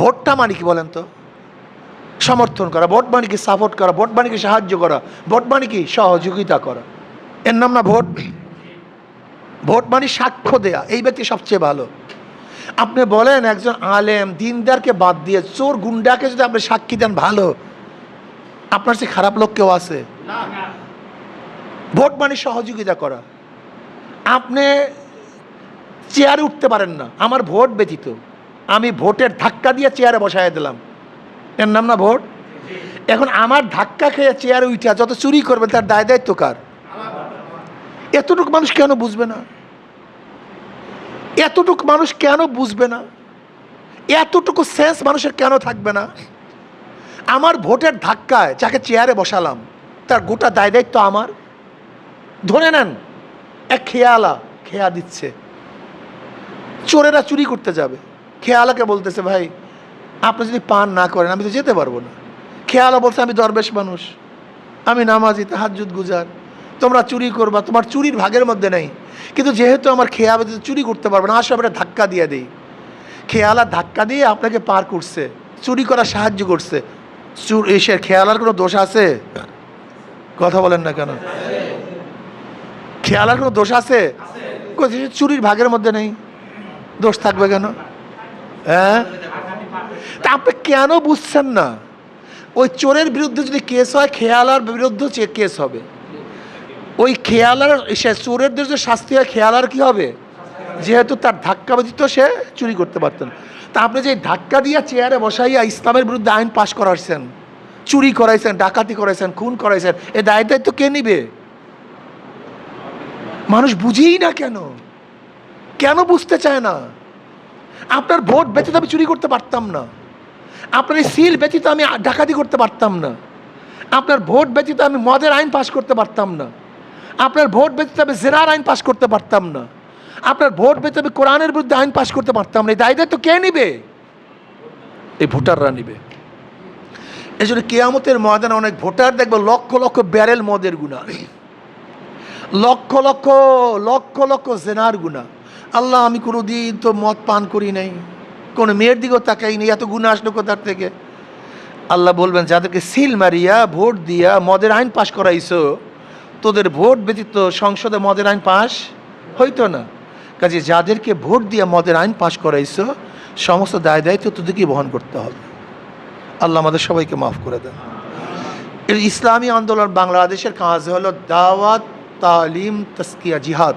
ভোটটা মানে কি বলেন তো? সমর্থন করা, ভোট মানে কি সাপোর্ট করা, ভোট মানে কি সাহায্য করা, ভোট মানে কি সহযোগিতা করা। এর নাম না ভোট? ভোট মানে সাক্ষ্য দেয়া, এই ব্যক্তি সবচেয়ে ভালো। আপনি বলেন একজন আলেম, দিনদারকে বাদ দিয়ে চোর গুন্ডাকে যদি আপনি সাক্ষী দেন, ভালো। আপনার সে খারাপ লোক কেউ আছে? ভোট মানে সহযোগিতা করা। আপনি চেয়ারে উঠতে পারেন না, আমার ভোট ব্যতীত। আমি ভোটের ধাক্কা দিয়ে চেয়ারে বসায় দিলাম। এর নাম না ভোট? এখন আমার ধাক্কা খেয়ে চেয়ারে উঠা যত চুরি করবে তার দায় দায়িত্ব কার? এতটুকু মানুষ কেন বুঝবে না? এতটুকু মানুষ কেন বুঝবে না? এতটুকু সেন্স মানুষের কেন থাকবে না? আমার ভোটের ধাক্কায় যাকে চেয়ারে বসালাম, তার গোটা দায় দায়িত্ব আমার। ধরে নেন, এক খেয়ালা খেয়া দিচ্ছে। চোরেরা চুরি করতে যাবে। খেয়ালাকে বলতেছে, ভাই, আপনি যদি পান না করেন, আমি তো যেতে পারব না। খেয়ালা বলছে, আমি দরবেশ মানুষ। আমি নামাজি তাহাজুদ গুজার। তোমরা চুরি করবা, তোমার চুরির ভাগের মধ্যে নেই। কিন্তু যেহেতু আমার খেয়া ব্যতীত চুরি করতে পারবে না, আসো আমরা ধাক্কা দিয়ে দিই। খেয়ালা ধাক্কা দিয়ে আপনাকে পার করছে, চুরি করার সাহায্য করছে। চুর এসে খেয়ালার কোনো দোষ আছে? কথা বলেন না কেন? খেয়ালার কোনো দোষ আছে? চুরির ভাগের মধ্যে নেই। দোষ থাকবে কেন? হ্যাঁ? তা আপনি কেন বুঝছেন না? ওই চোরের বিরুদ্ধে যদি কেস হয়, খেয়ালার বিরুদ্ধে কেস হবে। ওই খেয়ালার, সে চোরের যে শাস্তি হয়, খেয়ালার কি হবে? যেহেতু তার ধাক্কা ব্যতীত সে চুরি করতে পারতেন তা আপনি যে ধাক্কা দিয়া চেয়ারে বসাইয়া ইসলামের বিরুদ্ধে আইন পাশ করাইছেন, চুরি করাইছেন, ডাকাতি করাইছেন, খুন করাইছেন, এ দায় দায়িত্ব কে নিবে? মানুষ বুঝেই না কেন? কেন বুঝতে চায় না? আপনার ভোট ব্যতীত আমি চুরি করতে পারতাম না। আপনার এই সিল ব্যতীত আমি ডাকাতি করতে পারতাম না। আপনার ভোট ব্যতীত আমি মদের আইন পাশ করতে পারতাম না। আপনার ভোট ব্যতীত আমি জেরার আইন পাশ করতে পারতাম না। আপনার ভোট ব্যতীত আমি কোরআনের বিরুদ্ধে আইন পাশ করতে পারতাম না। এই দায় দায়িত্ব কে নিবে? এই ভোটাররা নিবে। এই জন্য কেয়ামতের ময়দানে অনেক ভোটার দেখব লক্ষ লক্ষ ব্যারেল মদের গুণা লক্ষ লক্ষ লক্ষ লক্ষ জেনার গুণা আল্লাহ, আমি কোনো দিন তো মদ পান করি নাই। কোনো মেয়ের দিকেও তাকাই নেই, এত গুণা আসলো কোথার থেকে। আল্লাহ বলবেন, যাদেরকে সিল মারিয়া, ভোট দিয়া মদের আইন পাশ করাইছো, তোদের ভোট ব্যতীত সংসদে মদের আইন পাশ হইতো না। কাজে যাদেরকে ভোট দিয়ে মদের আইন পাশ করাইছো, সমস্ত দায় দায়িত্ব তোদেরকে বহন করতে হবে। আল্লাহ আমাদের সবাইকে মাফ করে দেন। ইসলামী আন্দোলন বাংলাদেশের কাজ হলো দাওয়াত, তালিম তস্কিয়া জিহাদ।